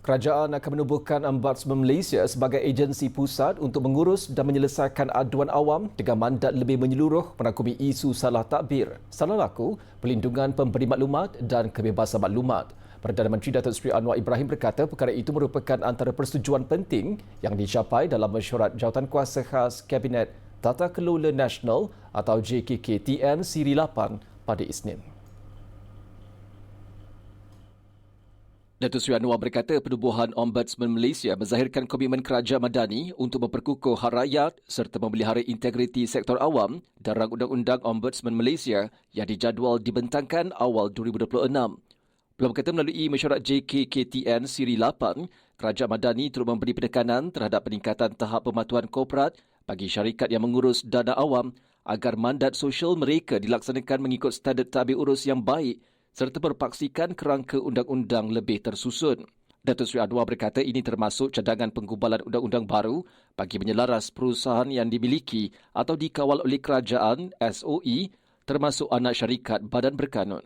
Kerajaan akan menubuhkan Ombudsman Malaysia sebagai agensi pusat untuk mengurus dan menyelesaikan aduan awam dengan mandat lebih menyeluruh merangkumi isu salah takbir, salah laku, pelindungan pemberi maklumat dan kebebasan maklumat. Perdana Menteri Datuk Seri Anwar Ibrahim berkata perkara itu merupakan antara persetujuan penting yang dicapai dalam mesyuarat jawatan-kuasa khas Kabinet Tata Kelola Nasional atau JKKTN Siri 8 pada Isnin. Datuk Seri Anwar berkata penubuhan Ombudsman Malaysia menzahirkan komitmen kerajaan madani untuk memperkukuh hak rakyat serta memelihara integriti sektor awam rang undang-undang Ombudsman Malaysia yang dijadual dibentangkan awal 2026. Belum kata melalui mesyuarat JKKTN Siri 8, kerajaan madani turut memberi penekanan terhadap peningkatan tahap pematuhan korporat bagi syarikat yang mengurus dana awam agar mandat sosial mereka dilaksanakan mengikut standard tabir urus yang baik serta berpaksikan kerangka undang-undang lebih tersusun. Datuk Seri Anwar berkata ini termasuk cadangan penggubalan undang-undang baru bagi menyelaras perusahaan yang dimiliki atau dikawal oleh kerajaan SOE termasuk anak syarikat badan berkanun.